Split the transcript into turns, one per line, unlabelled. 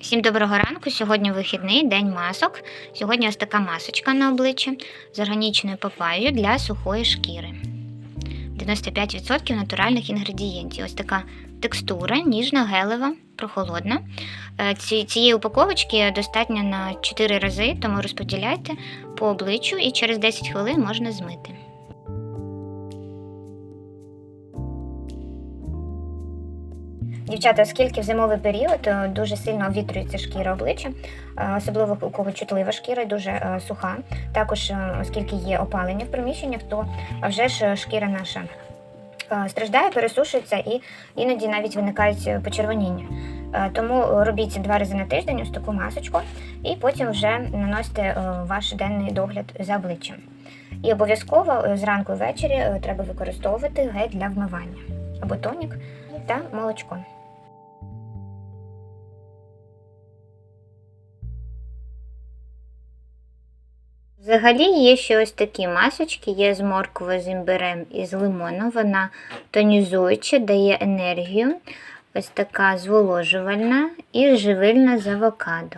Всім доброго ранку. Сьогодні вихідний день масок. Сьогодні ось така масочка на обличчі з органічною папаєю для сухої шкіри. 95% натуральних інгредієнтів. Ось така текстура, ніжна, гелева, прохолодна. Е, Ці, цієї упаковочки достатньо на 4 рази, тому розподіляйте по обличчю і через 10 хвилин можна змити. Дівчата, оскільки в зимовий період е, дуже сильно обвітрюється шкіра обличчя, е, особливо у кого чутлива шкіра дуже е, суха. Також, оскільки є опалення в приміщеннях, то вже ж шкіра наша страждає, пересушується і іноді навіть виникають почервоніння. Тому робіть два рази на тиждень ось таку масочку, і потім вже наносите ваш денний догляд за обличчям. І обов'язково зранку і ввечері треба використовувати гель для вмивання або тонік та молочко. Взагалі є ще ось такі масочки, є з морквою, з імбирем і з лимоном. Вона тонізуюча, дає енергію. Ось така зволожувальна і живильна з авокадо.